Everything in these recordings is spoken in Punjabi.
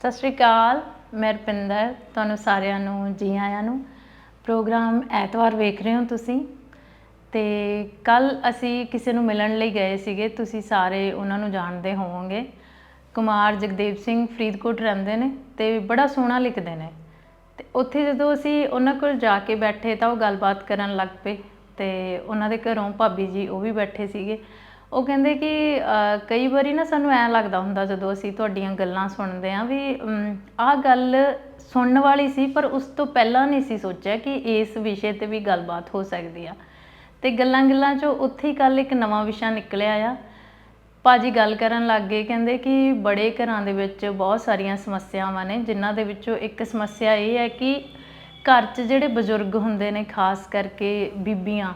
ਸਤਿ ਸ਼੍ਰੀ ਅਕਾਲ, ਮੈਂ ਰਪਿੰਦਰ, ਤੁਹਾਨੂੰ ਸਾਰਿਆਂ ਨੂੰ, ਜੀ ਆਇਆਂ ਨੂੰ। ਪ੍ਰੋਗਰਾਮ ਐਤਵਾਰ ਵੇਖ ਰਹੇ ਹੋ ਤੁਸੀਂ। ਤੇ ਕੱਲ ਅਸੀਂ ਕਿਸੇ ਨੂੰ ਮਿਲਣ ਲਈ ਗਏ ਸੀਗੇ, ਤੁਸੀਂ ਸਾਰੇ ਉਹਨਾਂ ਨੂੰ ਜਾਣਦੇ ਹੋਵੋਗੇ। ਕੁਮਾਰ ਜਗਦੇਵ ਸਿੰਘ ਫਰੀਦਕੋਟ ਰਹਿੰਦੇ ਨੇ ਤੇ ਬੜਾ ਸੋਹਣਾ ਲਿਖਦੇ ਨੇ। ਤੇ ਉੱਥੇ ਜਦੋਂ ਅਸੀਂ ਉਹਨਾਂ ਕੋਲ ਜਾ ਕੇ ਬੈਠੇ ਤਾਂ ਉਹ ਗੱਲਬਾਤ ਕਰਨ ਲੱਗ ਪਏ ਤੇ ਉਹਨਾਂ ਦੇ ਘਰੋਂ ਭਾਬੀ ਜੀ ਉਹ ਵੀ ਬੈਠੇ ਸੀਗੇ। ਉਹ ਕਹਿੰਦੇ ਕਿ ਕਈ ਵਾਰੀ ਨਾ ਸਾਨੂੰ ਐਂ ਲੱਗਦਾ ਹੁੰਦਾ ਜਦੋਂ ਅਸੀਂ ਤੁਹਾਡੀਆਂ ਗੱਲਾਂ ਸੁਣਦੇ ਆਂ ਵੀ ਆਹ ਗੱਲ ਸੁਣਨ ਵਾਲੀ ਸੀ, ਪਰ ਉਸ ਤੋਂ ਪਹਿਲਾਂ ਨਹੀਂ ਸੀ ਸੋਚਿਆ ਕਿ ਇਸ ਵਿਸ਼ੇ ਤੇ ਵੀ ਗੱਲਬਾਤ ਹੋ ਸਕਦੀ ਆ। ਤੇ ਗੱਲਾਂ ਗੱਲਾਂ 'ਚੋਂ ਉੱਥੇ ਹੀ ਕੱਲ ਇੱਕ ਨਵਾਂ ਵਿਸ਼ਾ ਨਿਕਲਿਆ ਆ। ਭਾਜੀ ਗੱਲ ਕਰਨ ਲੱਗ ਗਏ, ਕਹਿੰਦੇ ਕਿ ਬੜੇ ਘਰਾਂ ਦੇ ਵਿੱਚ ਬਹੁਤ ਸਾਰੀਆਂ ਸਮੱਸਿਆਵਾਂ ਨੇ, ਜਿਨ੍ਹਾਂ ਦੇ ਵਿੱਚੋਂ ਇੱਕ ਸਮੱਸਿਆ ਇਹ ਹੈ ਕਿ ਘਰ 'ਚ ਜਿਹੜੇ ਬਜ਼ੁਰਗ ਹੁੰਦੇ ਨੇ, ਖਾਸ ਕਰਕੇ ਬੀਬੀਆਂ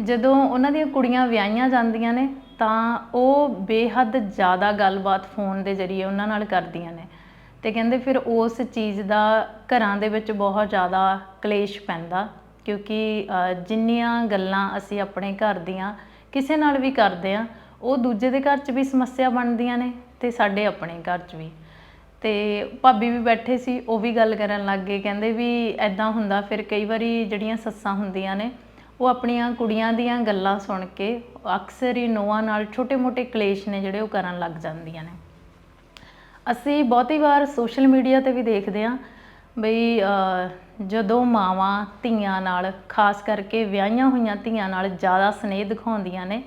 ਜਦੋਂ ਉਹਨਾਂ ਦੀਆਂ ਕੁੜੀਆਂ ਵਿਆਹੀਆਂ ਜਾਂਦੀਆਂ ਨੇ, ਤਾਂ ਉਹ ਬੇਹੱਦ ਜ਼ਿਆਦਾ ਗੱਲਬਾਤ ਫੋਨ ਦੇ ਜ਼ਰੀਏ ਉਹਨਾਂ ਨਾਲ ਕਰਦੀਆਂ ਨੇ। ਤੇ ਕਹਿੰਦੇ ਫਿਰ ਉਸ ਚੀਜ਼ ਦਾ ਘਰਾਂ ਦੇ ਵਿੱਚ ਬਹੁਤ ਜ਼ਿਆਦਾ ਕਲੇਸ਼ ਪੈਂਦਾ, ਕਿਉਂਕਿ ਜਿੰਨੀਆਂ ਗੱਲਾਂ ਅਸੀਂ ਆਪਣੇ ਘਰ ਦੀਆਂ ਕਿਸੇ ਨਾਲ ਵੀ ਕਰਦੇ ਆ ਉਹ ਦੂਜੇ ਦੇ ਘਰ 'ਚ ਵੀ ਸਮੱਸਿਆ ਬਣਦੀਆਂ ਨੇ ਤੇ ਸਾਡੇ ਆਪਣੇ ਘਰ 'ਚ ਵੀ। ਤੇ ਭਾਬੀ ਵੀ ਬੈਠੇ ਸੀ, ਉਹ ਵੀ ਗੱਲ ਕਰਨ ਲੱਗ ਗਏ। ਕਹਿੰਦੇ ਵੀ ਐਦਾਂ ਹੁੰਦਾ, ਫਿਰ ਕਈ ਵਾਰੀ ਜਿਹੜੀਆਂ ਸੱਸਾਂ ਹੁੰਦੀਆਂ ਨੇ ਉਹ ਆਪਣੀਆਂ ਕੁੜੀਆਂ ਦੀਆਂ ਗੱਲਾਂ ਸੁਣ ਕੇ ਅਕਸਰ ਹੀ ਨੋਆਂ ਨਾਲ ਛੋਟੇ-ਮੋਟੇ ਕਲੇਸ਼ ਨੇ ਜਿਹੜੇ ਉਹ ਕਰਨ ਲੱਗ ਜਾਂਦੀਆਂ ਨੇ। ਅਸੀਂ ਬਹੁਤੀ ਵਾਰ ਸੋਸ਼ਲ ਮੀਡੀਆ ਤੇ ਵੀ ਦੇਖਦੇ ਹਾਂ ਬਈ ਜਦੋਂ ਮਾਵਾਂ ਧੀਆਂ ਨਾਲ, ਖਾਸ ਕਰਕੇ ਵਿਆਹੀਆਂ ਹੋਈਆਂ ਧੀਆਂ ਨਾਲ ਜ਼ਿਆਦਾ ਸਨੇਹ ਦਿਖਾਉਂਦੀਆਂ ਨੇ,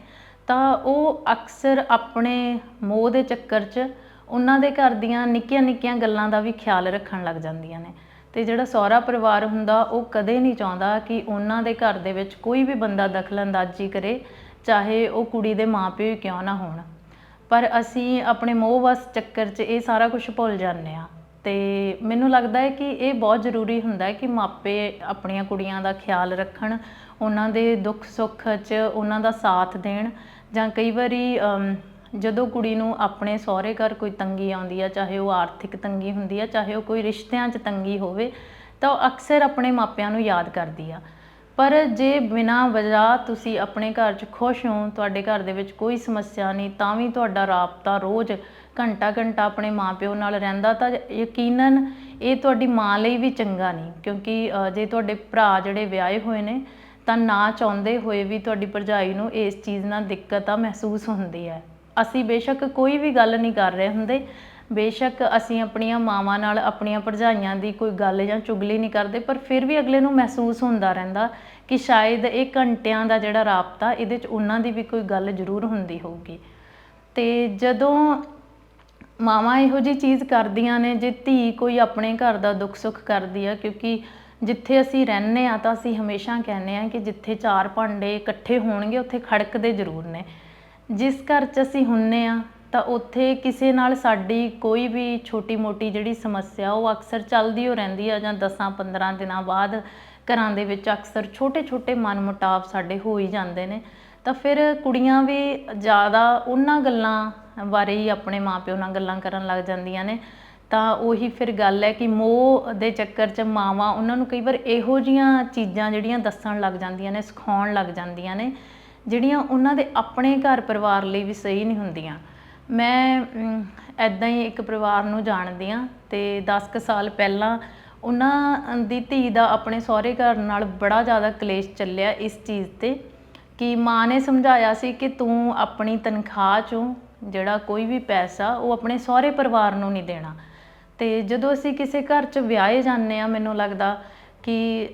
ਤਾਂ ਉਹ ਅਕਸਰ ਆਪਣੇ ਮੋਹ ਦੇ ਚੱਕਰ 'ਚ ਉਹਨਾਂ ਦੇ ਘਰ ਦੀਆਂ ਨਿੱਕੀਆਂ-ਨਿੱਕੀਆਂ ਗੱਲਾਂ ਦਾ ਵੀ ਖਿਆਲ ਰੱਖਣ ਲੱਗ ਜਾਂਦੀਆਂ ਨੇ। ਤੇ ਜਿਹੜਾ ਸਹੁਰਾ ਪਰਿਵਾਰ ਹੁੰਦਾ, ਉਹ ਕਦੇ ਨਹੀਂ ਚਾਹੁੰਦਾ ਕਿ ਉਹਨਾਂ ਦੇ ਘਰ ਦੇ ਵਿੱਚ ਕੋਈ ਵੀ ਬੰਦਾ ਦਖਲਅੰਦਾਜ਼ੀ ਕਰੇ, ਚਾਹੇ ਉਹ ਕੁੜੀ ਦੇ ਮਾਪਿਓ ਹੀ ਕਿਉਂ ਨਾ ਹੋਣ। ਪਰ ਅਸੀਂ ਆਪਣੇ ਮੋਹ ਵਸ ਚੱਕਰ 'ਚ ਇਹ ਸਾਰਾ ਕੁਝ ਭੁੱਲ ਜਾਂਦੇ ਆ ਤੇ ਮੈਨੂੰ ਲੱਗਦਾ ਹੈ ਕਿ ਇਹ ਬਹੁਤ ਜ਼ਰੂਰੀ ਹੁੰਦਾ ਹੈ ਕਿ ਮਾਪੇ ਆਪਣੀਆਂ ਕੁੜੀਆਂ ਦਾ ਖਿਆਲ ਰੱਖਣ, ਉਹਨਾਂ ਦੇ ਦੁੱਖ ਸੁੱਖ 'ਚ ਉਹਨਾਂ ਦਾ ਸਾਥ ਦੇਣ ਜਾਂ ਕਈ ਵਾਰੀ ਜਦੋਂ ਕੁੜੀ ਨੂੰ ਆਪਣੇ ਸਹੁਰੇ ਘਰ ਕੋਈ ਤੰਗੀ ਆਉਂਦੀ ਆ, ਚਾਹੇ ਉਹ ਆਰਥਿਕ ਤੰਗੀ ਹੁੰਦੀ ਆ, ਚਾਹੇ ਉਹ ਕੋਈ ਰਿਸ਼ਤਿਆਂ 'ਚ ਤੰਗੀ ਹੋਵੇ, ਤਾਂ ਉਹ ਅਕਸਰ ਆਪਣੇ ਮਾਪਿਆਂ ਨੂੰ ਯਾਦ ਕਰਦੀ ਆ। ਪਰ ਜੇ ਬਿਨਾਂ ਵਜ੍ਹਾ ਤੁਸੀਂ ਆਪਣੇ ਘਰ 'ਚ ਖੁਸ਼ ਹੋ, ਤੁਹਾਡੇ ਘਰ ਦੇ ਵਿੱਚ ਕੋਈ ਸਮੱਸਿਆ ਨਹੀਂ, ਤਾਂ ਵੀ ਤੁਹਾਡਾ ਰਾਬਤਾ ਰੋਜ਼ ਘੰਟਾ ਘੰਟਾ ਆਪਣੇ ਮਾਪਿਓ ਨਾਲ ਰਹਿੰਦਾ, ਤਾਂ ਯਕੀਨਨ ਇਹ ਤੁਹਾਡੀ ਮਾਂ ਲਈ ਵੀ ਚੰਗਾ ਨਹੀਂ। ਕਿਉਂਕਿ ਜੇ ਤੁਹਾਡੇ ਭਰਾ ਜਿਹੜੇ ਵਿਆਹੇ ਹੋਏ ਨੇ, ਤਾਂ ਨਾ ਚਾਹੁੰਦੇ ਹੋਏ ਵੀ ਤੁਹਾਡੀ ਭਰਜਾਈ ਨੂੰ ਇਸ ਚੀਜ਼ ਨਾਲ ਦਿੱਕਤ ਆ ਮਹਿਸੂਸ ਹੁੰਦੀ ਹੈ। ਅਸੀਂ ਬੇਸ਼ੱਕ ਕੋਈ ਵੀ ਗੱਲ ਨਹੀਂ ਕਰ ਰਹੇ ਹੁੰਦੇ। ਬੇਸ਼ੱਕ ਅਸੀਂ ਆਪਣੀਆਂ ਮਾਵਾਂ ਨਾਲ ਆਪਣੀਆਂ ਭਰਜਾਈਆਂ ਦੀ ਕੋਈ ਗੱਲ ਜਾਂ ਚੁਗਲੀ ਨਹੀਂ ਕਰਦੇ, ਪਰ ਫਿਰ ਵੀ ਅਗਲੇ ਨੂੰ ਮਹਿਸੂਸ ਹੁੰਦਾ ਰਹਿੰਦਾ ਕਿ ਸ਼ਾਇਦ ਇਹ ਘੰਟਿਆਂ ਦਾ ਜਿਹੜਾ ਰਾਬਤਾ, ਇਹਦੇ 'ਚ ਉਹਨਾਂ ਦੀ ਵੀ ਕੋਈ ਗੱਲ ਜ਼ਰੂਰ ਹੁੰਦੀ ਹੋਊਗੀ। ਤੇ ਜਦੋਂ ਮਾਵਾਂ ਇਹੋ ਜੀ ਚੀਜ਼ ਕਰਦੀਆਂ ਨੇ, ਜੇ ਧੀ ਕੋਈ ਆਪਣੇ ਘਰ ਦਾ ਦੁੱਖ ਸੁੱਖ ਕਰਦੀ ਆ, ਕਿਉਂਕਿ ਜਿੱਥੇ ਅਸੀਂ ਰਹਿੰਦੇ ਆ ਤਾਂ ਅਸੀਂ ਹਮੇਸ਼ਾ ਕਹਿੰਦੇ ਆ ਕਿ ਜਿੱਥੇ ਚਾਰ ਭਾਂਡੇ ਇਕੱਠੇ ਹੋਣਗੇ, ਉੱਥੇ ਖੜਕਦੇ ਜ਼ਰੂਰ ਨੇ। ਜਿਸ ਘਰ 'ਚ ਅਸੀਂ ਹੁੰਦੇ ਹਾਂ ਤਾਂ ਉੱਥੇ ਕਿਸੇ ਨਾਲ ਸਾਡੀ ਕੋਈ ਵੀ ਛੋਟੀ-ਮੋਟੀ ਜਿਹੜੀ ਸਮੱਸਿਆ, ਉਹ ਅਕਸਰ ਚੱਲਦੀ ਹੋ ਰਹਿੰਦੀ ਆ ਜਾਂ 10-15 ਦਿਨਾਂ ਬਾਅਦ ਘਰਾਂ ਦੇ ਵਿੱਚ ਅਕਸਰ ਛੋਟੇ-ਛੋਟੇ ਮਨਮੁਟਾਵ ਸਾਡੇ ਹੋ ਹੀ ਜਾਂਦੇ ਨੇ। ਤਾਂ ਫਿਰ ਕੁੜੀਆਂ ਵੀ ਜ਼ਿਆਦਾ ਉਹਨਾਂ ਗੱਲਾਂ ਬਾਰੇ ਹੀ ਆਪਣੇ ਮਾਪਿਓ ਨਾਲ ਗੱਲਾਂ ਕਰਨ ਲੱਗ ਜਾਂਦੀਆਂ ਨੇ। ਤਾਂ ਉਹੀ ਫਿਰ ਗੱਲ ਹੈ ਕਿ ਮੋਹ ਦੇ ਚੱਕਰ 'ਚ ਮਾਵਾਂ ਉਹਨਾਂ ਨੂੰ ਕਈ ਵਾਰ ਇਹੋ ਜੀਆਂ ਚੀਜ਼ਾਂ ਜਿਹੜੀਆਂ ਦੱਸਣ ਲੱਗ ਜਾਂਦੀਆਂ ਨੇ, ਸਿਖਾਉਣ ਲੱਗ ਜਾਂਦੀਆਂ ਨੇ। ਜਿਹੜੀਆਂ ਉਹਨਾਂ ਦੇ ਆਪਣੇ ਘਰ ਪਰਿਵਾਰ ਲਈ ਵੀ ਸਹੀ ਨਹੀਂ ਹੁੰਦੀਆਂ। ਮੈਂ ਐਦਾਂ ਹੀ ਇੱਕ ਪਰਿਵਾਰ ਨੂੰ ਜਾਣਦੀ ਆ ਤੇ 10 ਕੁ ਸਾਲ ਪਹਿਲਾਂ ਉਹਨਾਂ ਦੀ ਧੀ ਦਾ ਆਪਣੇ ਸਹੁਰੇ ਘਰ ਨਾਲ ਬੜਾ ਜ਼ਿਆਦਾ ਕਲੇਸ਼ ਚੱਲਿਆ ਇਸ ਚੀਜ਼ ਤੇ ਕਿ ਮਾਂ ਨੇ ਸਮਝਾਇਆ ਸੀ ਕਿ ਤੂੰ ਆਪਣੀ ਤਨਖਾਹ ਚੋਂ ਜਿਹੜਾ ਕੋਈ ਵੀ ਪੈਸਾ ਉਹ ਆਪਣੇ ਸਹੁਰੇ ਪਰਿਵਾਰ ਨੂੰ ਨਹੀਂ ਦੇਣਾ। ਤੇ ਜਦੋਂ ਅਸੀਂ ਕਿਸੇ ਘਰ 'ਚ ਵਿਆਹੇ ਜਾਂਦੇ ਆ ਮੈਨੂੰ ਲੱਗਦਾ ਕਿ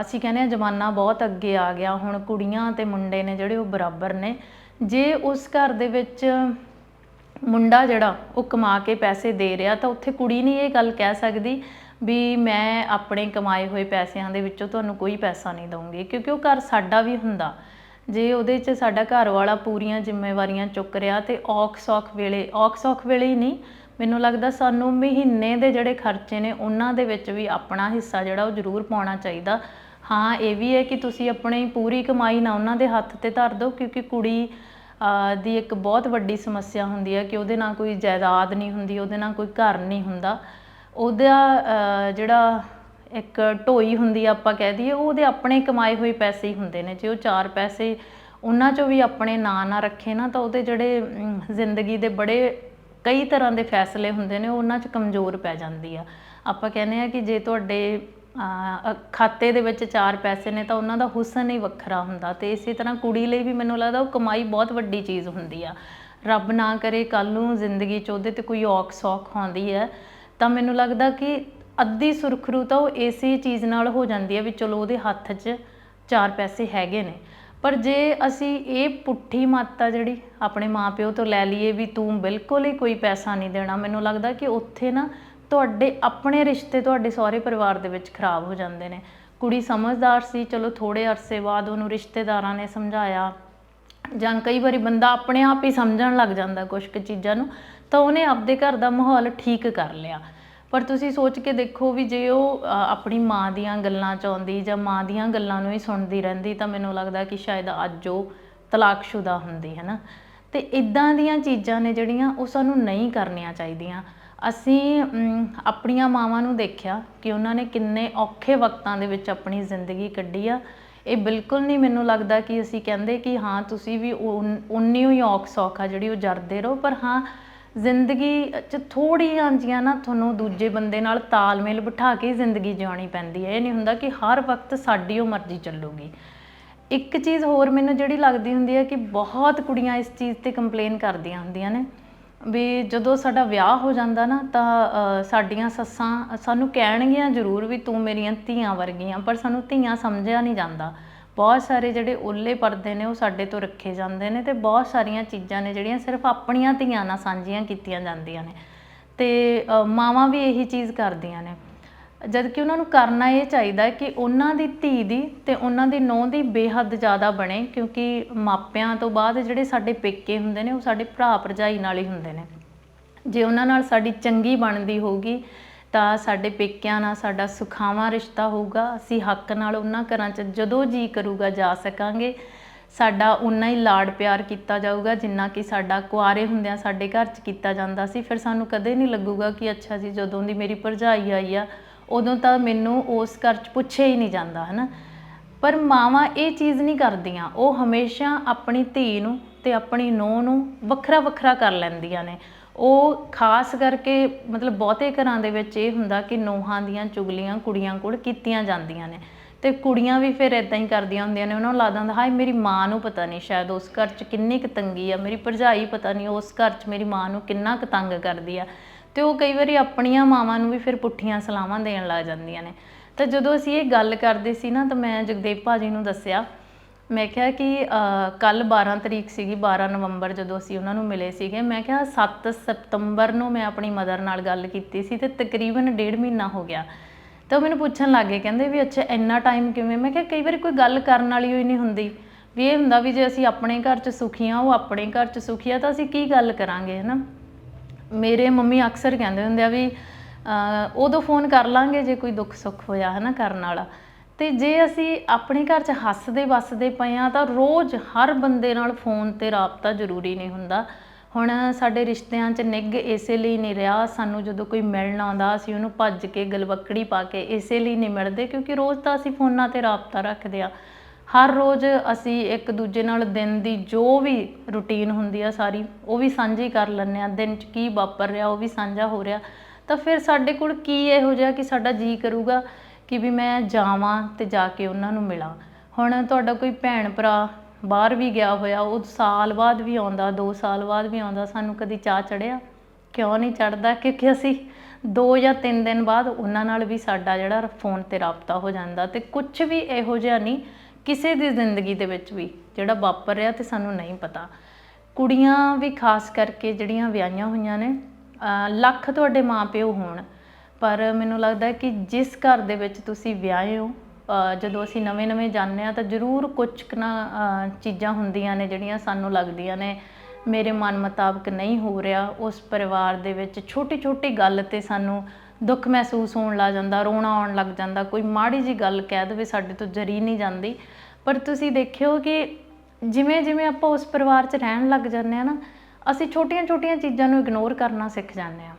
ਅਸੀਂ ਕਹਿੰਦੇ ਆ ਜ਼ਮਾਨਾ ਬਹੁਤ ਅੱਗੇ ਆ ਗਿਆ। ਹੁਣ ਕੁੜੀਆਂ ਤੇ ਮੁੰਡੇ ਨੇ ਜਿਹੜੇ ਉਹ ਬਰਾਬਰ ਨੇ। ਜੇ ਉਸ ਘਰ ਦੇ ਵਿੱਚ ਮੁੰਡਾ ਜਿਹੜਾ ਉਹ ਕਮਾ ਕੇ ਪੈਸੇ ਦੇ ਰਿਹਾ, ਤਾਂ ਉੱਥੇ ਕੁੜੀ ਨਹੀਂ ਇਹ ਗੱਲ ਕਹਿ ਸਕਦੀ ਵੀ ਮੈਂ ਆਪਣੇ ਕਮਾਏ ਹੋਏ ਪੈਸਿਆਂ ਦੇ ਵਿੱਚੋਂ ਤੁਹਾਨੂੰ ਕੋਈ ਪੈਸਾ ਨਹੀਂ ਦਊਂਗੀ, ਕਿਉਂਕਿ ਉਹ ਘਰ ਸਾਡਾ ਵੀ ਹੁੰਦਾ। ਜੇ ਉਹਦੇ 'ਚ ਸਾਡਾ ਘਰ ਵਾਲਾ ਪੂਰੀਆਂ ਜ਼ਿੰਮੇਵਾਰੀਆਂ ਚੁੱਕ ਰਿਹਾ ਤੇ ਔਖ ਸੌਖ ਵੇਲੇ ਔਖ ਸੌਖ ਵੇਲੇ ਹੀ ਨਹੀਂ ਮੈਨੂੰ ਲੱਗਦਾ ਸਾਨੂੰ ਮਹੀਨੇ ਦੇ ਜਿਹੜੇ ਖਰਚੇ ਨੇ, ਉਹਨਾਂ ਦੇ ਵਿੱਚ ਵੀ ਆਪਣਾ ਹਿੱਸਾ ਜਿਹੜਾ ਉਹ ਜ਼ਰੂਰ ਪਾਉਣਾ ਚਾਹੀਦਾ। ਹਾਂ, ਇਹ ਵੀ ਹੈ ਕਿ ਤੁਸੀਂ ਆਪਣੀ ਪੂਰੀ ਕਮਾਈ ਨਾ ਉਹਨਾਂ ਦੇ ਹੱਥ ਤੇ ਧਰ ਦਿਓ, ਕਿਉਂਕਿ ਕੁੜੀ ਦੀ ਇੱਕ ਬਹੁਤ ਵੱਡੀ ਸਮੱਸਿਆ ਹੁੰਦੀ ਹੈ ਕਿ ਉਹਦੇ ਨਾਲ ਕੋਈ ਜਾਇਦਾਦ ਨਹੀਂ ਹੁੰਦੀ, ਉਹਦੇ ਨਾਲ ਕੋਈ ਘਰ ਨਹੀਂ ਹੁੰਦਾ। ਉਹਦਾ ਜਿਹੜਾ ਇੱਕ ਢੋਈ ਹੁੰਦੀ ਆਪਾਂ ਕਹਿ ਦਈਏ, ਉਹ ਉਹਦੇ ਆਪਣੇ ਕਮਾਏ ਹੋਏ ਪੈਸੇ ਹੀ ਹੁੰਦੇ ਨੇ। ਜੇ ਉਹ ਚਾਰ ਪੈਸੇ ਉਹਨਾਂ ਚੋਂ ਵੀ ਆਪਣੇ ਨਾਂ ਨਾ ਰੱਖੇ ਨਾ, ਤਾਂ ਉਹਦੇ ਜਿਹੜੇ ਜ਼ਿੰਦਗੀ ਦੇ ਬੜੇ ਕਈ ਤਰ੍ਹਾਂ ਦੇ ਫੈਸਲੇ ਹੁੰਦੇ ਨੇ, ਉਹ ਉਹਨਾਂ 'ਚ ਕਮਜ਼ੋਰ ਪੈ ਜਾਂਦੀ ਆ। ਆਪਾਂ ਕਹਿੰਦੇ ਆ ਕਿ ਜੇ ਤੁਹਾਡੇ ਖਾਤੇ ਦੇ ਵਿੱਚ ਚਾਰ ਪੈਸੇ ਨੇ ਤਾਂ ਉਹਨਾਂ ਦਾ ਹੁਸਨ ਹੀ ਵੱਖਰਾ ਹੁੰਦਾ ਤੇ ਇਸੇ ਤਰ੍ਹਾਂ ਕੁੜੀ ਲਈ ਵੀ ਮੈਨੂੰ ਲੱਗਦਾ ਉਹ ਕਮਾਈ ਬਹੁਤ ਵੱਡੀ ਚੀਜ਼ ਹੁੰਦੀ ਆ। ਰੱਬ ਨਾ ਕਰੇ ਕੱਲ ਨੂੰ ਜ਼ਿੰਦਗੀ 'ਚ ਉਹਦੇ ਤੇ ਕੋਈ ਔਖ ਸੌਖ ਆਉਂਦੀ ਹੈ, ਤਾਂ ਮੈਨੂੰ ਲੱਗਦਾ ਕਿ ਅੱਧੀ ਸੁਰਖਰੂ ਤਾਂ ਉਹ ਇਸੇ ਚੀਜ਼ ਨਾਲ ਹੋ ਜਾਂਦੀ ਹੈ ਵੀ ਚਲੋ ਉਹਦੇ ਹੱਥ 'ਚ ਚਾਰ ਪੈਸੇ ਹੈਗੇ ਨੇ। ਪਰ ਜੇ ਅਸੀਂ ਇਹ ਪੁੱਠੀ ਮੱਤ ਆ ਜਿਹੜੀ ਆਪਣੇ ਮਾਪਿਓ ਤੋਂ ਲੈ ਲਈਏ ਵੀ ਤੂੰ ਬਿਲਕੁਲ ਹੀ ਕੋਈ ਪੈਸਾ ਨਹੀਂ ਦੇਣਾ, ਮੈਨੂੰ ਲੱਗਦਾ ਕਿ ਉੱਥੇ ਨਾ ਤੁਹਾਡੇ ਆਪਣੇ ਰਿਸ਼ਤੇ ਤੁਹਾਡੇ ਸਹੁਰੇ ਪਰਿਵਾਰ ਦੇ ਵਿੱਚ ਖਰਾਬ ਹੋ ਜਾਂਦੇ ਨੇ। ਕੁੜੀ ਸਮਝਦਾਰ ਸੀ, ਚਲੋ ਥੋੜੇ ਅਰਸੇ ਬਾਅਦ ਉਹਨੂੰ ਰਿਸ਼ਤੇਦਾਰਾਂ ਨੇ ਸਮਝਾਇਆ ਜਾਂ ਕਈ ਵਾਰੀ ਬੰਦਾ ਆਪਣੇ ਆਪ ਹੀ ਸਮਝਣ ਲੱਗ ਜਾਂਦਾ ਕੁਝ ਕੁ ਚੀਜ਼ਾਂ ਨੂੰ, ਤਾਂ ਉਹਨੇ ਆਪਦੇ ਘਰ ਦਾ ਮਾਹੌਲ ਠੀਕ ਕਰ ਲਿਆ। ਪਰ ਤੁਸੀਂ ਸੋਚ ਕੇ ਦੇਖੋ ਵੀ ਜੇ ਉਹ ਅ, ਆਪਣੀ ਮਾਂ ਦੀਆਂ ਗੱਲਾਂ ਚ ਆਉਂਦੀ ਜਾਂ ਮਾਂ ਦੀਆਂ ਗੱਲਾਂ ਨੂੰ ਹੀ ਸੁਣਦੀ ਰਹਿੰਦੀ ਤਾਂ ਮੈਨੂੰ ਲੱਗਦਾ ਕਿ ਸ਼ਾਇਦ ਅੱਜ ਉਹ ਤਲਾਕਸ਼ੁਦਾ ਹੁੰਦੀ ਹੈ ਨਾ ਤੇ ਇਦਾਂ ਦੀਆਂ ਚੀਜ਼ਾਂ ਨੇ ਜਿਹੜੀਆਂ ਉਹ ਸਾਨੂੰ ਨਹੀਂ ਕਰਨੀਆਂ ਚਾਹੀਦੀਆਂ। ਅਸੀਂ ਅਮ, ਆਪਣੀਆਂ ਮਾਵਾਂ ਨੂੰ ਦੇਖਿਆ ਕਿ ਉਹਨਾਂ ਨੇ ਕਿੰਨੇ ਔਖੇ ਵਕਤਾਂ ਦੇ ਵਿੱਚ ਆਪਣੀ ਜ਼ਿੰਦਗੀ ਕੱਢੀ ਆ। ਇਹ ਬਿਲਕੁਲ ਨਹੀਂ ਮੈਨੂੰ ਲੱਗਦਾ ਕਿ ਅਸੀਂ ਕਹਿੰਦੇ ਕਿ ਹਾਂ ਤੁਸੀਂ ਵੀ ਉਨ- ਉਨੀ ਹੀ ਔਖ ਸੌਖ ਆ ਜਿਹੜੀ ਉਹ ਜਰਦੇ ਰਹੋ ਪਰ ਹਾਂ ਜ਼ਿੰਦਗੀ 'ਚ ਥੋੜ੍ਹੀਆਂ ਜੀਆਂ ਨਾ ਤੁਹਾਨੂੰ ਦੂਜੇ ਬੰਦੇ ਨਾਲ ਤਾਲਮੇਲ ਬਿਠਾ ਕੇ ਜ਼ਿੰਦਗੀ ਜਿਉਣੀ ਪੈਂਦੀ ਹੈ। ਇਹ ਨਹੀਂ ਹੁੰਦਾ ਕਿ ਹਰ ਵਕਤ ਸਾਡੀ ਉਹ ਮਰਜ਼ੀ ਚੱਲੂਗੀ। ਇੱਕ ਚੀਜ਼ ਹੋਰ ਮੈਨੂੰ ਜਿਹੜੀ ਲੱਗਦੀ ਹੁੰਦੀ ਹੈ ਕਿ ਬਹੁਤ ਕੁੜੀਆਂ ਇਸ ਚੀਜ਼ ਤੇ ਕੰਪਲੇਨ ਕਰਦੀਆਂ ਹੁੰਦੀਆਂ ਨੇ ਵੀ ਜਦੋਂ ਸਾਡਾ ਵਿਆਹ ਹੋ ਜਾਂਦਾ ਨਾ ਤਾਂ ਸਾਡੀਆਂ ਸੱਸਾਂ ਸਾਨੂੰ ਕਹਿਣਗੀਆਂ ਜ਼ਰੂਰ ਵੀ ਤੂੰ ਮੇਰੀਆਂ ਧੀਆਂ ਵਰਗੀਆਂ, ਪਰ ਸਾਨੂੰ ਧੀਆਂ ਸਮਝਿਆ ਨਹੀਂ ਜਾਂਦਾ। ਬਹੁਤ ਸਾਰੇ ਜਿਹੜੇ ਓਲੇ ਪਰਦੇ ਨੇ ਉਹ ਸਾਡੇ ਤੋਂ ਰੱਖੇ ਜਾਂਦੇ ਨੇ ਤੇ ਬਹੁਤ ਸਾਰੀਆਂ ਚੀਜ਼ਾਂ ਨੇ ਜਿਹੜੀਆਂ ਸਿਰਫ ਆਪਣੀਆਂ ਧੀਆਂ ਨਾਲ ਸਾਂਝੀਆਂ ਕੀਤੀਆਂ ਜਾਂਦੀਆਂ ਨੇ। ਤੇ ਮਾਵਾਂ ਵੀ ਇਹੀ ਚੀਜ਼ ਕਰਦੀਆਂ ਨੇ। ਜਦ ਕਿ ਉਹਨਾਂ ਨੂੰ ਕਰਨਾ ਇਹ ਚਾਹੀਦਾ ਕਿ ਉਹਨਾਂ ਦੀ ਧੀ ਦੀ ਤੇ ਉਹਨਾਂ ਦੀ ਨੂੰਹ ਦੀ ਬੇਹੱਦ ਜ਼ਿਆਦਾ ਬਣੇ, ਕਿਉਂਕਿ ਮਾਪਿਆਂ ਤੋਂ ਬਾਅਦ ਜਿਹੜੇ ਸਾਡੇ ਪੇਕੇ ਹੁੰਦੇ ਨੇ ਉਹ ਸਾਡੇ ਭਰਾ ਭਰਜਾਈ ਨਾਲ ਹੀ ਹੁੰਦੇ ਨੇ। ਜੇ ਉਹਨਾਂ ਨਾਲ ਸਾਡੀ ਚੰਗੀ ਬਣਦੀ ਹੋਊਗੀ ਤਾਂ ਸਾਡੇ ਪੇਕਿਆਂ ਨਾਲ ਸਾਡਾ ਸੁਖਾਵਾਂ ਰਿਸ਼ਤਾ ਹੋਊਗਾ। ਅਸੀਂ ਹੱਕ ਨਾਲ ਉਹਨਾਂ ਘਰਾਂ 'ਚ ਜਦੋਂ ਜੀ ਕਰੂਗਾ ਜਾ ਸਕਾਂਗੇ। ਸਾਡਾ ਉਨਾ ਹੀ ਲਾਡ ਪਿਆਰ ਕੀਤਾ ਜਾਊਗਾ ਜਿੰਨਾ ਕਿ ਸਾਡਾ ਕੁਆਰੇ ਹੁੰਦਿਆਂ ਸਾਡੇ ਘਰ 'ਚ ਕੀਤਾ ਜਾਂਦਾ ਸੀ। ਫਿਰ ਸਾਨੂੰ ਕਦੇ ਨਹੀਂ ਲੱਗੂਗਾ ਕਿ ਅੱਛਾ ਜੀ, ਜਦੋਂ ਦੀ ਮੇਰੀ ਭਰਜਾਈ ਆਈ ਆ, ਉਦੋਂ ਤਾਂ ਮੈਨੂੰ ਉਸ ਘਰ 'ਚ ਪੁੱਛਿਆ ਹੀ ਨਹੀਂ ਜਾਂਦਾ, ਹਨਾ? ਪਰ ਮਾਵਾਂ ਇਹ ਚੀਜ਼ ਨਹੀਂ ਕਰਦੀਆਂ। ਉਹ ਹਮੇਸ਼ਾ ਆਪਣੀ ਧੀ ਨੂੰ ਤੇ ਆਪਣੀ ਨੂੰਹ ਨੂੰ ਵੱਖਰਾ ਵੱਖਰਾ ਕਰ ਲੈਂਦੀਆਂ ਨੇ। ਉਹ ਖਾਸ ਕਰਕੇ ਮਤਲਬ ਬਹੁਤੇ ਘਰਾਂ ਦੇ ਵਿੱਚ ਇਹ ਹੁੰਦਾ ਕਿ ਨੋਹਾਂ ਦੀਆਂ ਚੁਗਲੀਆਂ ਕੁੜੀਆਂ ਕੋਲ ਕੀਤੀਆਂ ਜਾਂਦੀਆਂ ਨੇ। ਤੇ ਕੁੜੀਆਂ ਵੀ ਫਿਰ ਇਦਾਂ ਹੀ ਕਰਦੀਆਂ ਹੁੰਦੀਆਂ ਨੇ। ਉਹਨਾਂ ਨੂੰ ਲੱਗਦਾ ਹੁੰਦਾ, ਹਾਏ, ਮੇਰੀ ਮਾਂ ਨੂੰ ਪਤਾ ਨਹੀਂ ਸ਼ਾਇਦ ਉਸ ਘਰ 'ਚ ਕਿੰਨੀ ਕੁ ਤੰਗੀ ਆ। ਮੇਰੀ ਭਰਜਾਈ ਪਤਾ ਨਹੀਂ ਉਸ ਘਰ 'ਚ ਮੇਰੀ ਮਾਂ ਨੂੰ ਕਿੰਨਾ ਕੁ ਤੰਗ ਕਰਦੀ ਆ। ਤੇ ਉਹ ਕਈ ਵਾਰੀ ਆਪਣੀਆਂ ਮਾਵਾਂ ਨੂੰ ਵੀ ਫਿਰ ਪੁੱਠੀਆਂ ਸਲਾਹਾਂ ਦੇਣ ਲੱਗ ਜਾਂਦੀਆਂ ਨੇ। ਤਾਂ ਜਦੋਂ ਅਸੀਂ ਇਹ ਗੱਲ ਕਰਦੇ ਸੀ ਨਾ, ਤਾਂ ਮੈਂ ਜਗਦੇਵ ਭਾਜੀ ਨੂੰ ਦੱਸਿਆ ਮੈਂ ਕਿਹਾ ਕਿ ਕੱਲ 12 ਤਰੀਕ ਸੀਗੀ 12 ਨਵੰਬਰ ਜਦੋਂ ਅਸੀਂ ਉਹਨਾਂ ਨੂੰ ਮਿਲੇ ਸੀਗੇ, ਮੈਂ ਕਿਹਾ 7 ਸਤੰਬਰ ਨੂੰ ਮੈਂ ਆਪਣੀ ਮਦਰ ਨਾਲ ਗੱਲ ਕੀਤੀ ਸੀ ਤੇ ਤਕਰੀਬਨ ਡੇਢ ਮਹੀਨਾ ਹੋ ਗਿਆ। ਤਾਂ ਉਹ ਮੈਨੂੰ ਪੁੱਛਣ ਲੱਗੇ ਕਹਿੰਦੇ ਵੀ ਅੱਛਾ, ਇੰਨਾ ਟਾਈਮ ਕਿਵੇਂ? ਮੈਂ ਕਿਹਾ ਕਈ ਵਾਰੀ ਕੋਈ ਗੱਲ ਕਰਨ ਵਾਲੀ ਹੋਈ ਨਹੀਂ ਹੁੰਦੀ। ਵੀ ਇਹ ਹੁੰਦਾ ਵੀ ਜੇ ਅਸੀਂ ਆਪਣੇ ਘਰ 'ਚ ਸੁਖੀ ਹਾਂ, ਉਹ ਆਪਣੇ ਘਰ 'ਚ ਸੁਖੀ ਆ, ਤਾਂ ਅਸੀਂ ਕੀ ਗੱਲ ਕਰਾਂਗੇ, ਹਨਾ? ਮੇਰੇ ਮੰਮੀ ਅਕਸਰ ਕਹਿੰਦੇ ਹੁੰਦੇ ਆ ਵੀ ਉਦੋਂ ਫੋਨ ਕਰ ਲਾਂਗੇ ਜੇ ਕੋਈ ਦੁੱਖ ਸੁੱਖ ਹੋਇਆ ਹੈ ਨਾ ਕਰਨ ਵਾਲਾ। ਤੇ ਜੇ ਅਸੀਂ ਆਪਣੇ ਘਰ 'ਚ ਹੱਸਦੇ ਵੱਸਦੇ ਪਏ ਆ ਤਾਂ ਰੋਜ਼ ਹਰ ਬੰਦੇ ਨਾਲ ਫੋਨ ਤੇ ਰਾਬਤਾ ਜ਼ਰੂਰੀ ਨਹੀਂ ਹੁੰਦਾ। ਹੁਣ ਸਾਡੇ ਰਿਸ਼ਤਿਆਂ 'ਚ ਨਿੱਘ ਇਸੇ ਲਈ ਨਹੀਂ ਰਿਹਾ। ਸਾਨੂੰ ਜਦੋਂ ਕੋਈ ਮਿਲਣ ਆਉਂਦਾ, ਅਸੀਂ ਉਹਨੂੰ ਭੱਜ ਕੇ ਗਲਵੱਕੜੀ ਪਾ ਕੇ ਇਸੇ ਲਈ ਨਹੀਂ ਮਿਲਦੇ ਕਿਉਂਕਿ ਰੋਜ਼ ਤਾਂ ਅਸੀਂ ਫੋਨਾਂ ਤੇ ਰਾਬਤਾ ਰੱਖਦੇ ਆ ਹਰ ਰੋਜ਼ ਅਸੀਂ ਇੱਕ ਦੂਜੇ ਨਾਲ ਦਿਨ ਦੀ ਜੋ ਵੀ ਰੁਟੀਨ ਹੁੰਦੀ ਆ ਸਾਰੀ, ਉਹ ਵੀ ਸਾਂਝੀ ਕਰ ਲੈਂਦੇ ਆ ਦਿਨ 'ਚ ਕੀ ਵਾਪਰ ਰਿਹਾ, ਉਹ ਵੀ ਸਾਂਝਾ ਹੋ ਰਿਹਾ। ਤਾਂ ਫਿਰ ਸਾਡੇ ਕੋਲ ਕੀ ਇਹੋ ਜਿਹਾ ਕਿ ਸਾਡਾ ਜੀ ਕਰੂਗਾ? ਕਿ ਵੀ ਮੈਂ ਜਾਵਾਂ ਤੇ ਜਾ ਕੇ ਉਹਨਾਂ ਨੂੰ ਮਿਲਾਂ। ਹੁਣ ਤੁਹਾਡਾ ਕੋਈ ਭੈਣ ਭਰਾ ਬਾਹਰ ਵੀ ਗਿਆ ਹੋਇਆ, ਉਹ ਸਾਲ ਬਾਅਦ ਵੀ ਆਉਂਦਾ 2 ਸਾਲ ਬਾਅਦ ਵੀ ਆਉਂਦਾ, ਸਾਨੂੰ ਕਦੀ ਚਾਹ ਚੜਿਆ? ਕਿਉਂ ਨਹੀਂ ਚੜਦਾ ਕਿਉਂਕਿ ਅਸੀਂ 2 ਜਾਂ 3 ਦਿਨ ਬਾਅਦ ਉਹਨਾਂ ਨਾਲ ਵੀ ਸਾਡਾ ਜਿਹੜਾ ਫੋਨ ਤੇ ਰਾਬਤਾ ਹੋ ਜਾਂਦਾ ਤੇ ਕੁਝ ਵੀ ਇਹੋ ਜਿਹਾ ਨਹੀਂ, ਕਿਸੇ ਦੀ ਜ਼ਿੰਦਗੀ ਦੇ ਵਿੱਚ ਵੀ ਜਿਹੜਾ ਵਾਪਰ ਰਿਹਾ ਤੇ ਸਾਨੂੰ ਨਹੀਂ ਪਤਾ। ਕੁੜੀਆਂ ਵੀ ਖਾਸ ਕਰਕੇ ਜਿਹੜੀਆਂ ਵਿਆਹੀਆਂ ਹੋਈਆਂ ਨੇ ਲੱਖ ਤੁਹਾਡੇ ਮਾਪਿਓ ਹੋਣ ਪਰ ਮੈਨੂੰ ਲੱਗਦਾ ਕਿ ਜਿਸ ਘਰ ਦੇ ਵਿੱਚ ਤੁਸੀਂ ਵਿਆਹੇ ਹੋ ਜਦੋਂ ਅਸੀਂ ਨਵੇਂ-ਨਵੇਂ ਜਾਂਦੇ ਆ ਤਾਂ ਜ਼ਰੂਰ ਕੁਝ ਕੁ ਨਾ ਚੀਜ਼ਾਂ ਹੁੰਦੀਆਂ ਨੇ ਜਿਹੜੀਆਂ ਸਾਨੂੰ ਲੱਗਦੀਆਂ ਨੇ। ਮੇਰੇ ਮਨ ਮੁਤਾਬਕ ਨਹੀਂ ਹੋ ਰਿਹਾ। ਉਸ ਪਰਿਵਾਰ ਦੇ ਵਿੱਚ ਛੋਟੀ-ਛੋਟੀ ਗੱਲ ਤੇ ਸਾਨੂੰ ਦੁੱਖ ਮਹਿਸੂਸ ਹੋਣ ਲੱਗ ਜਾਂਦਾ, ਰੋਣਾ ਆਉਣ ਲੱਗ ਜਾਂਦਾ। ਕੋਈ ਮਾੜੀ ਜੀ ਗੱਲ ਕਹਿ ਦੇਵੇ ਸਾਡੇ ਤੋਂ ਜਰੀ ਨਹੀਂ ਜਾਂਦੀ। ਪਰ ਤੁਸੀਂ ਦੇਖਿਓ ਕਿ ਜਿਵੇਂ ਜਿਵੇਂ ਆਪਾਂ ਉਸ ਪਰਿਵਾਰ 'ਚ ਰਹਿਣ ਲੱਗ ਜਾਂਦੇ ਆ ਨਾ, ਅਸੀਂ ਛੋਟੀਆਂ-ਛੋਟੀਆਂ ਚੀਜ਼ਾਂ ਨੂੰ ਇਗਨੋਰ ਕਰਨਾ ਸਿੱਖ ਜਾਂਦੇ ਆ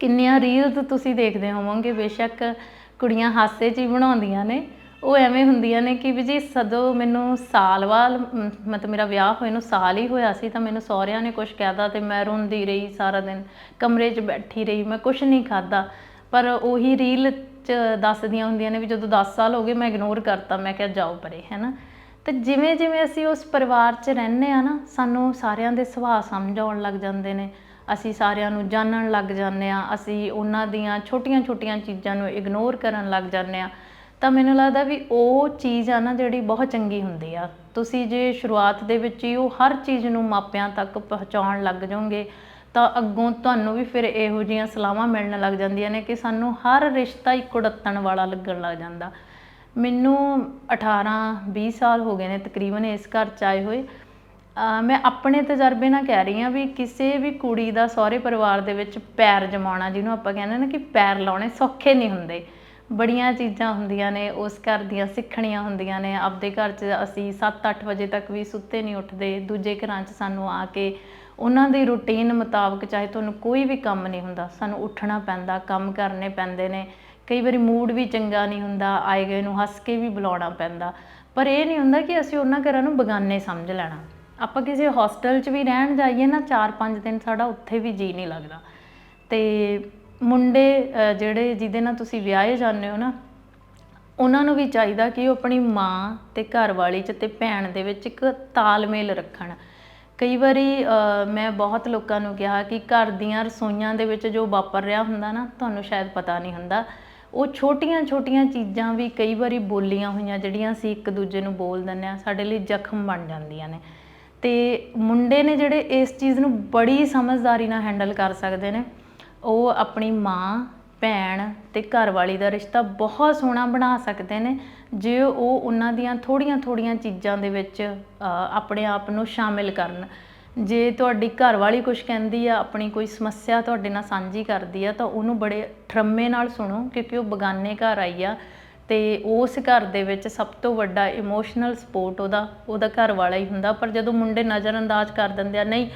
ਕਿੰਨੀਆਂ ਰੀਲਸ ਤੁਸੀਂ ਦੇਖਦੇ ਹੋਵੋਗੇ ਬੇਸ਼ੱਕ ਕੁੜੀਆਂ ਹਾਸੇ 'ਚ ਹੀ ਬਣਾਉਂਦੀਆਂ ਨੇ। ਉਹ ਐਵੇਂ ਹੁੰਦੀਆਂ ਨੇ ਕਿ ਵੀ ਜੀ ਸਦੋਂ ਮੈਨੂੰ ਸਾਲ ਬਾਅਦ ਮ, ਮਤਲਬ ਮੇਰਾ ਵਿਆਹ ਹੋਏ ਨੂੰ ਸਾਲ ਹੀ ਹੋਇਆ ਸੀ ਤਾਂ ਮੈਨੂੰ ਸਹੁਰਿਆਂ ਨੇ ਕੁਝ ਕਹਿਤਾ ਤੇ ਮੈਂ ਰੋਂਦੀ ਰਹੀ ਸਾਰਾ ਦਿਨ ਕਮਰੇ 'ਚ ਬੈਠੀ ਰਹੀ ਮੈਂ ਕੁਝ ਨਹੀਂ ਖਾਦਾ ਪਰ ਉਹੀ ਰੀਲ 'ਚ ਦੱਸਦੀਆਂ ਹੁੰਦੀਆਂ ਨੇ ਵੀ ਜਦੋਂ 10 ਸਾਲ ਹੋ ਗਏ ਮੈਂ ਇਗਨੋਰ ਕਰਤਾ ਮੈਂ ਕਿਹਾ ਜਾਓ ਪਰੇ ਹੈਨਾ? ਤੇ ਜਿਵੇਂ ਜਿਵੇਂ ਅਸੀਂ ਉਸ ਪਰਿਵਾਰ 'ਚ ਰਹਿੰਦੇ ਆ ਨਾ ਸਾਨੂੰ ਸਾਰਿਆਂ ਦੇ ਸੁਭਾਅ ਸਮਝ ਆਉਣ ਲੱਗ ਜਾਂਦੇ ਨੇ। ਅਸੀਂ ਸਾਰਿਆਂ ਨੂੰ ਜਾਣਨ ਲੱਗ ਜਾਂਦੇ ਆ ਅਸੀਂ ਉਹਨਾਂ ਦੀਆਂ ਛੋਟੀਆਂ-ਛੋਟੀਆਂ ਚੀਜ਼ਾਂ ਨੂੰ ਇਗਨੋਰ ਕਰਨ ਲੱਗ ਜਾਂਦੇ ਆ ਤਾਂ ਮੈਨੂੰ ਲੱਗਦਾ ਵੀ ਉਹ ਚੀਜ਼ ਆ ਨਾ ਜਿਹੜੀ ਬਹੁਤ ਚੰਗੀ ਹੁੰਦੀ ਆ। ਤੁਸੀਂ ਜੇ ਸ਼ੁਰੂਆਤ ਦੇ ਵਿੱਚ ਹੀ ਉਹ ਹਰ ਚੀਜ਼ ਨੂੰ ਮਾਪਿਆਂ ਤੱਕ ਪਹੁੰਚਾਉਣ ਲੱਗ ਜਾਓਗੇ, ਤਾਂ ਅੱਗੋਂ ਤੁਹਾਨੂੰ ਵੀ ਫਿਰ ਇਹੋ ਜਿਹੀਆਂ ਸਲਾਹਾਂ ਮਿਲਣ ਲੱਗ ਜਾਂਦੀਆਂ ਨੇ ਕਿ ਸਾਨੂੰ ਹਰ ਰਿਸ਼ਤਾ ਹੀ ਕੁੜੱਤਣ ਵਾਲਾ ਲੱਗਣ ਲੱਗ ਜਾਂਦਾ। ਮੈਨੂੰ 18 20 ਸਾਲ ਹੋ ਗਏ ਨੇ ਤਕਰੀਬਨ ਇਸ ਘਰ ਚ ਆਏ ਹੋਏ। ਮੈਂ ਆਪਣੇ ਤਜਰਬੇ ਨਾਲ ਕਹਿ ਰਹੀ ਹਾਂ ਵੀ ਕਿਸੇ ਵੀ ਕੁੜੀ ਦਾ ਸਹੁਰੇ ਪਰਿਵਾਰ ਦੇ ਵਿੱਚ ਪੈਰ ਜਮਾਉਣਾ, ਜਿਹਨੂੰ ਆਪਾਂ ਕਹਿੰਦੇ ਨਾ ਕਿ ਪੈਰ ਲਾਉਣੇ ਸੌਖੇ ਨਹੀਂ ਹੁੰਦੇ। ਬੜੀਆਂ ਚੀਜ਼ਾਂ ਹੁੰਦੀਆਂ ਨੇ, ਉਸ ਘਰ ਦੀਆਂ ਸਿੱਖਣੀਆਂ ਹੁੰਦੀਆਂ ਨੇ। ਆਪਦੇ ਘਰ 'ਚ ਅਸੀਂ 7-8 ਵਜੇ ਤੱਕ ਵੀ ਸੁੱਤੇ ਨਹੀਂ ਉੱਠਦੇ। ਦੂਜੇ ਘਰਾਂ 'ਚ ਸਾਨੂੰ ਆ ਕੇ ਉਹਨਾਂ ਦੀ ਰੁਟੀਨ ਮੁਤਾਬਕ ਚਾਹੇ ਤੁਹਾਨੂੰ ਕੋਈ ਵੀ ਕੰਮ ਨਹੀਂ ਹੁੰਦਾ, ਸਾਨੂੰ ਉੱਠਣਾ ਪੈਂਦਾ, ਕੰਮ ਕਰਨੇ ਪੈਂਦੇ ਨੇ। ਕਈ ਵਾਰੀ ਮੂਡ ਵੀ ਚੰਗਾ ਨਹੀਂ ਹੁੰਦਾ, ਆਏ ਗਏ ਨੂੰ ਹੱਸ ਕੇ ਵੀ ਬੁਲਾਉਣਾ ਪੈਂਦਾ। ਪਰ ਇਹ ਨਹੀਂ ਹੁੰਦਾ ਕਿ ਅਸੀਂ ਉਹਨਾਂ ਘਰਾਂ ਨੂੰ ਬਗਾਨੇ ਸਮਝ ਲੈਣਾ। ਆਪਾਂ ਕਿਸੇ ਹੋਸਟਲ 'ਚ ਵੀ ਰਹਿਣ ਜਾਈਏ ਨਾ 4-5 ਦਿਨ ਸਾਡਾ ਉੱਥੇ ਵੀ ਜੀ ਨਹੀਂ ਲੱਗਦਾ। ਤੇ ਮੁੰਡੇ ਜਿਹੜੇ ਜਿਹਦੇ ਨਾਲ ਤੁਸੀਂ ਵਿਆਹੇ ਜਾਂਦੇ ਹੋ ਨਾ, ਉਹਨਾਂ ਨੂੰ ਵੀ ਚਾਹੀਦਾ ਕਿ ਉਹ ਆਪਣੀ ਮਾਂ ਤੇ ਘਰ ਵਾਲੀ ਚ ਤੇ ਭੈਣ ਦੇ ਵਿੱਚ ਇੱਕ ਤਾਲਮੇਲ ਰੱਖਣ। ਕਈ ਵਾਰੀ ਮੈਂ ਬਹੁਤ ਲੋਕਾਂ ਨੂੰ ਕਿਹਾ ਕਿ ਘਰ ਦੀਆਂ ਰਸੋਈਆਂ ਦੇ ਵਿੱਚ ਜੋ ਵਾਪਰ ਰਿਹਾ ਹੁੰਦਾ ਨਾ, ਤੁਹਾਨੂੰ ਸ਼ਾਇਦ ਪਤਾ ਨਹੀਂ ਹੁੰਦਾ, ਉਹ ਛੋਟੀਆਂ-ਛੋਟੀਆਂ ਚੀਜ਼ਾਂ ਵੀ ਕਈ ਵਾਰੀ ਬੋਲੀਆਂ ਹੋਈਆਂ, ਜਿਹੜੀਆਂ ਅਸੀਂ ਇੱਕ ਦੂਜੇ ਨੂੰ ਬੋਲ ਦਿੰਦੇ ਆ ਸਾਡੇ ਲਈ ਜ਼ਖਮ ਬਣ ਜਾਂਦੀਆਂ ਨੇ। ਤੇ ਮੁੰਡੇ ਨੇ ਜਿਹੜੇ ਇਸ ਚੀਜ਼ ਨੂੰ ਬੜੀ ਸਮਝਦਾਰੀ ਨਾਲ ਹੈਂਡਲ ਕਰ ਸਕਦੇ ਨੇ, ਉਹ ਆਪਣੀ ਮਾਂ, ਭੈਣ ਤੇ ਘਰਵਾਲੀ ਦਾ ਰਿਸ਼ਤਾ ਬਹੁਤ ਸੋਹਣਾ ਬਣਾ ਸਕਦੇ ਨੇ, ਜੇ ਉਹ ਉਹਨਾਂ ਦੀਆਂ ਥੋੜੀਆਂ-ਥੋੜੀਆਂ ਚੀਜ਼ਾਂ ਦੇ ਵਿੱਚ ਆਪਣੇ ਆਪ ਨੂੰ ਸ਼ਾਮਿਲ ਕਰਨ। ਜੇ ਤੁਹਾਡੀ ਘਰਵਾਲੀ ਕੁਝ ਕਹਿੰਦੀ ਆ, ਆਪਣੀ ਕੋਈ ਸਮੱਸਿਆ ਤੁਹਾਡੇ ਨਾਲ ਸਾਂਝੀ ਕਰਦੀ ਆ, ਤਾਂ ਉਹਨੂੰ ਬੜੇ ਠਰਮੇ ਨਾਲ ਸੁਣੋ, ਕਿਉਂਕਿ ਉਹ ਬਗਾਨੇ ਘਰ ਆਈ ਆ। ਤੇ ਉਸ ਘਰ ਦੇ ਵਿੱਚ ਸਭ ਤੋਂ ਵੱਡਾ ਇਮੋਸ਼ਨਲ ਸਪੋਰਟ ਉਹਦਾ ਉਹਦਾ ਘਰ ਵਾਲਾ ਹੀ ਹੁੰਦਾ। ਪਰ ਜਦੋਂ ਮੁੰਡੇ ਨਜ਼ਰਅੰਦਾਜ਼ ਕਰ ਦਿੰਦੇ ਆ, ਨਹੀਂ,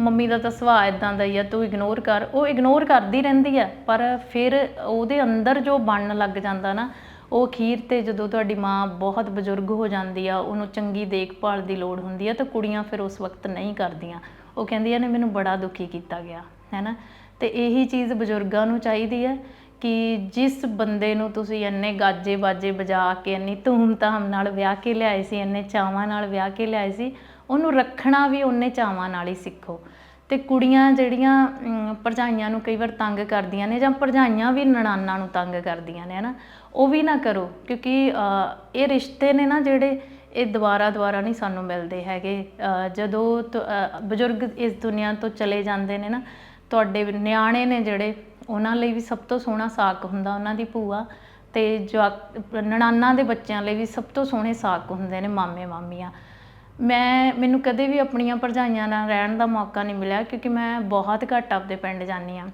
ਮੰਮੀ ਦਾ ਤਾਂ ਸੁਭਾਅ ਇਦਾਂ ਦਾ ਹੀ ਆ, ਤੂੰ ਇਗਨੋਰ ਕਰ। ਉਹ ਇਗਨੋਰ ਕਰਦੀ ਰਹਿੰਦੀ ਆ, ਪਰ ਫਿਰ ਉਹਦੇ ਅੰਦਰ ਜੋ ਬਣਨ ਲੱਗ ਜਾਂਦਾ ਨਾ, ਉਹ ਅਖੀਰ ਤੇ ਜਦੋਂ ਤੁਹਾਡੀ ਮਾਂ ਬਹੁਤ ਬਜ਼ੁਰਗ ਹੋ ਜਾਂਦੀ ਆ, ਉਹਨੂੰ ਚੰਗੀ ਦੇਖਭਾਲ ਦੀ ਲੋੜ ਹੁੰਦੀ ਆ, ਤਾਂ ਕੁੜੀਆਂ ਫਿਰ ਉਸ ਵਕਤ ਨਹੀਂ ਕਰਦੀਆਂ। ਉਹ ਕਹਿੰਦੀਆਂ ਨੇ, ਮੈਨੂੰ ਬੜਾ ਦੁਖੀ ਕੀਤਾ ਗਿਆ। ਹੈਨਾ? ਤੇ ਇਹੀ ਚੀਜ਼ ਬਜ਼ੁਰਗਾਂ ਨੂੰ ਚਾਹੀਦੀ ਹੈ ਕਿ ਜਿਸ ਬੰਦੇ ਨੂੰ ਤੁਸੀਂ ਇੰਨੇ ਗਾਜੇ ਬਾਜੇ ਵਜਾ ਕੇ, ਇੰਨੀ ਧੂਮ-ਧਾਮ ਨਾਲ ਵਿਆਹ ਕੇ ਲਿਆਏ ਸੀ, ਇੰਨੇ ਚਾਵਾਂ ਨਾਲ ਵਿਆਹ ਕੇ ਲਿਆਏ ਸੀ, ਉਹਨੂੰ ਰੱਖਣਾ ਵੀ ਉਹਨੇ ਚਾਵਾਂ ਨਾਲ ਹੀ ਸਿੱਖੋ। ਤੇ ਕੁੜੀਆਂ ਜਿਹੜੀਆਂ ਭਰਜਾਈਆਂ ਨੂੰ ਕਈ ਵਾਰ ਤੰਗ ਕਰਦੀਆਂ ਨੇ ਜਾਂ ਭਰਜਾਈਆਂ ਵੀ ਨਣਾਨਾਂ ਨੂੰ ਤੰਗ ਕਰਦੀਆਂ ਨੇ, ਹਨਾ, ਉਹ ਵੀ ਨਾ ਕਰੋ, ਕਿਉਂਕਿ ਇਹ ਰਿਸ਼ਤੇ ਨੇ ਨਾ ਜਿਹੜੇ ਇਹ ਦੁਬਾਰਾ ਦੁਬਾਰਾ ਨਹੀਂ ਸਾਨੂੰ ਮਿਲਦੇ ਹੈਗੇ। ਜਦੋਂ ਤ- ਬਜ਼ੁਰਗ ਇਸ ਦੁਨੀਆ ਤੋਂ ਚਲੇ ਜਾਂਦੇ ਨੇ ਨਾ, ਤੁਹਾਡੇ ਨਿਆਣੇ ਨੇ ਜਿਹੜੇ ਉਹਨਾਂ ਲਈ ਵੀ ਸਭ ਤੋਂ ਸੋਹਣਾ ਸਾਕ ਹੁੰਦਾ ਉਹਨਾਂ ਦੀ ਭੂਆ ਤੇ ਜਵਾਕ, ਨਣਾਨਾਂ ਦੇ ਬੱਚਿਆਂ ਲਈ ਵੀ ਸਭ ਤੋਂ ਸੋਹਣੇ ਸਾਕ ਹੁੰਦੇ ਨੇ ਮਾਮੇ ਮਾਮੀਆਂ। ਮੈਂ, ਮੈਨੂੰ ਕਦੇ ਵੀ ਆਪਣੀਆਂ ਭਰਜਾਈਆਂ ਨਾਲ ਰਹਿਣ ਦਾ ਮੌਕਾ ਨਹੀਂ ਮਿਲਿਆ ਕਿਉਂਕਿ ਮੈਂ ਬਹੁਤ ਘੱਟ ਆਪਦੇ ਪਿੰਡ ਜਾਂਦੀ ਆ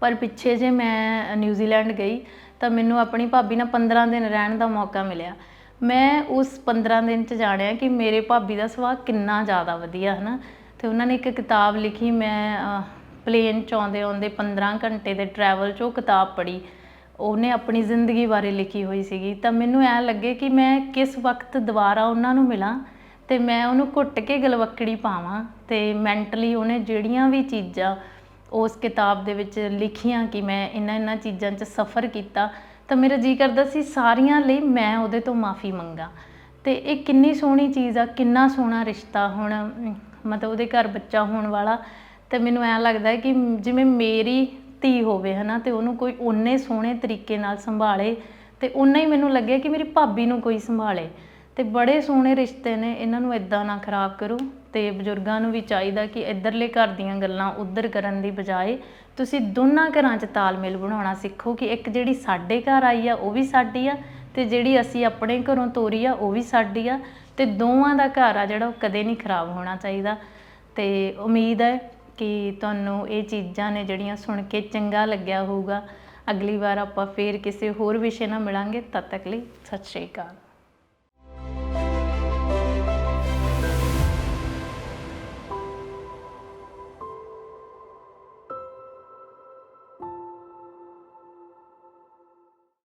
ਪਰ ਪਿੱਛੇ ਜੇ ਮੈਂ ਨਿਊਜ਼ੀਲੈਂਡ ਗਈ ਤਾਂ ਮੈਨੂੰ ਆਪਣੀ ਭਾਬੀ ਨਾਲ 15 ਦਿਨ ਰਹਿਣ ਦਾ ਮੌਕਾ ਮਿਲਿਆ। ਮੈਂ ਉਸ 15 ਦਿਨ ਚ ਜਾਣਿਆ ਕਿ ਮੇਰੇ ਭਾਬੀ ਦਾ ਸੁਭਾਅ ਕਿੰਨਾ ਜ਼ਿਆਦਾ ਵਧੀਆ ਹੈ ਨਾ ਤੇ ਉਹਨਾਂ ਨੇ ਇੱਕ ਕਿਤਾਬ ਲਿਖੀ, ਮੈਂ ਪਲੇਨ ਚ ਆਉਂਦੇ ਆਉਂਦੇ 15 ਘੰਟੇ ਦੇ ਟਰੈਵਲ ਚ ਉਹ ਕਿਤਾਬ ਪੜ੍ਹੀ। ਉਹਨੇ ਆਪਣੀ ਜ਼ਿੰਦਗੀ ਬਾਰੇ ਲਿਖੀ ਹੋਈ ਸੀਗੀ। ਤਾਂ ਮੈਨੂੰ ਐ ਲੱਗੇ ਕਿ ਮੈਂ ਕਿਸ ਵਕਤ ਦੁਬਾਰਾ ਉਹਨਾਂ ਨੂੰ ਮਿਲਾਂ ਤੇ ਮੈਂ ਉਹਨੂੰ ਘੁੱਟ ਕੇ ਗਲਵੱਕੜੀ ਪਾਵਾਂ ਤੇ ਮੈਂਟਲੀ ਉਹਨੇ ਜਿਹੜੀਆਂ ਵੀ ਚੀਜ਼ਾਂ ਉਸ ਕਿਤਾਬ ਦੇ ਵਿੱਚ ਲਿਖੀਆਂ ਕਿ ਮੈਂ ਇਹਨਾਂ ਇਹਨਾਂ ਚੀਜ਼ਾਂ 'ਚ ਸਫ਼ਰ ਕੀਤਾ, ਤਾਂ ਮੇਰਾ ਜੀ ਕਰਦਾ ਸੀ ਸਾਰੀਆਂ ਲਈ ਮੈਂ ਉਹਦੇ ਤੋਂ ਮਾਫੀ ਮੰਗਾ। ਤੇ ਇਹ ਕਿੰਨੀ ਸੋਹਣੀ ਚੀਜ਼ ਆ, ਕਿੰਨਾ ਸੋਹਣਾ ਰਿਸ਼ਤਾ ਹੁਣ, ਮਤਲਬ ਉਹਦੇ ਘਰ ਬੱਚਾ ਹੋਣ ਵਾਲਾ ਤੇ ਮੈਨੂੰ ਐਂ ਲੱਗਦਾ ਹੈ ਕਿ ਜਿਵੇਂ ਮੇਰੀ ਧੀ ਹੋਵੇ, ਹਨਾ, ਤੇ ਉਹਨੂੰ ਕੋਈ ਓਨੇ ਸੋਹਣੇ ਤਰੀਕੇ ਨਾਲ ਸੰਭਾਲੇ ਤੇ ਓਨਾ ਹੀ ਮੈਨੂੰ ਲੱਗਿਆ ਕਿ ਮੇਰੀ ਭਾਬੀ ਨੂੰ ਕੋਈ ਸੰਭਾਲੇ। ਤੇ ਬੜੇ ਸੋਹਣੇ ਰਿਸ਼ਤੇ ਨੇ, ਇਹਨਾਂ ਨੂੰ ਇਦਾਂ ਨਾ ਖਰਾਬ ਕਰੋ ਤੇ ਬਜ਼ੁਰਗਾਂ ਨੂੰ ਵੀ ਚਾਹੀਦਾ ਕਿ ਇੱਧਰਲੇ ਘਰ ਦੀਆਂ ਗੱਲਾਂ ਉੱਧਰ ਕਰਨ ਦੀ ਬਜਾਏ ਤੁਸੀਂ ਦੋਨਾਂ ਘਰਾਂ 'ਚ ਤਾਲਮੇਲ ਬਣਾਉਣਾ ਸਿੱਖੋ ਕਿ ਇੱਕ ਜਿਹੜੀ ਸਾਡੇ ਘਰ ਆਈ ਆ, ਉਹ ਵੀ ਸਾਡੀ ਆ ਤੇ ਜਿਹੜੀ ਅਸੀਂ ਆਪਣੇ ਘਰੋਂ ਤੋਰੀ ਆ, ਉਹ ਵੀ ਸਾਡੀ ਆ ਤੇ ਦੋਵਾਂ ਦਾ ਘਰ ਆ ਜਿਹੜਾ ਉਹ ਕਦੇ ਨਹੀਂ ਖਰਾਬ ਹੋਣਾ ਚਾਹੀਦਾ। ਤੇ ਉਮੀਦ ਹੈ ਕਿ ਤੁਹਾਨੂੰ ਇਹ ਚੀਜ਼ਾਂ ਨੇ ਜਿਹੜੀਆਂ ਸੁਣ ਕੇ ਚੰਗਾ ਲੱਗਿਆ ਹੋਊਗਾ। ਅਗਲੀ ਵਾਰ ਆਪਾਂ ਫੇਰ ਕਿਸੇ ਹੋਰ ਵਿਸ਼ੇ ਨਾਲ ਮਿਲਾਂਗੇ। ਤਦ ਤੱਕ ਲਈ ਸਤਿ ਸ਼੍ਰੀ ਅਕਾਲ।